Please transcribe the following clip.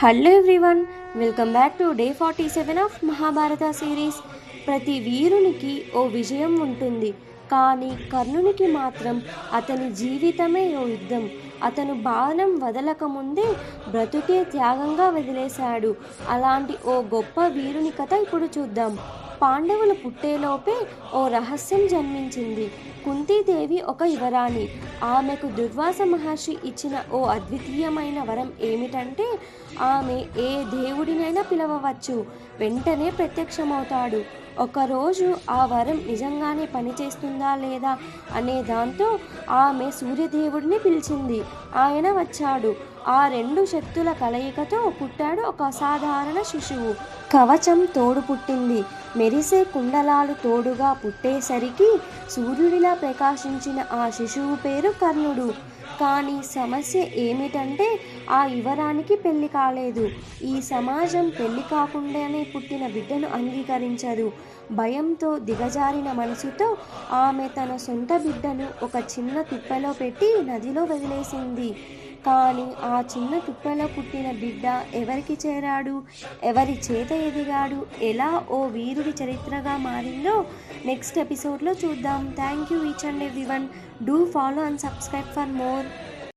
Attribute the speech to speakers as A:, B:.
A: Hello everyone welcome back to day forty seven of Mahabharata series ప్రతి వీరునికి ఓ విజయం ఉంటుంది. కానీ కర్ణునికి మాత్రం అతని జీవితమే ఓ యుద్ధం. అతను బాణం వదలక ముందే బ్రతుకే త్యాగంగా వదిలేశాడు. అలాంటి ఓ గొప్ప వీరుని కథ ఇప్పుడు చూద్దాం. పాండవులు పుట్టేలోపే ఓ రహస్యం జన్మించింది. కుంతీదేవి ఒక యువరాణి. ఆమెకు దుర్వాస మహర్షి ఇచ్చిన ఓ అద్వితీయమైన వరం ఏమిటంటే ఆమె ఏ దేవుడినైనా పిలవవచ్చు. వెంటనే ప్రత్యక్షమవుతాడు. ఒకరోజు ఆ వరం నిజంగానే పనిచేస్తుందా లేదా అనే దాంతో ఆమె సూర్యదేవుడిని పిలిచింది. ఆయన వచ్చాడు. ఆ రెండు శక్తుల కలయికతో పుట్టాడు ఒక అసాధారణ శిశువు. కవచం తోడు పుట్టింది. మెరిసే కుండలాలు తోడుగా పుట్టేసరికి సూర్యుడిలా ప్రకాశించిన ఆ శిశువు పేరు కర్ణుడు. కానీ సమస్య ఏమిటంటే ఆ యువరానికి పెళ్ళి కాలేదు. ఈ సమాజం పెళ్ళి కాకుండానే పుట్టిన బిడ్డను అంగీకరించదు. భయంతో దిగజారిన మనసుతో ఆమె తన సొంత బిడ్డను ఒక చిన్న తిప్పలో పెట్టి నదిలో వదిలేసింది. కానీ ఆ చిన్న తుప్పలో పుట్టిన బిడ్డ ఎవరికి చేరాడు? ఎవరి చేత ఎదిగాడు? ఎలా ఓ వీరుడి చరిత్రగా మారిందో నెక్స్ట్ ఎపిసోడ్లో చూద్దాం. Thank you each and every one do follow and subscribe for more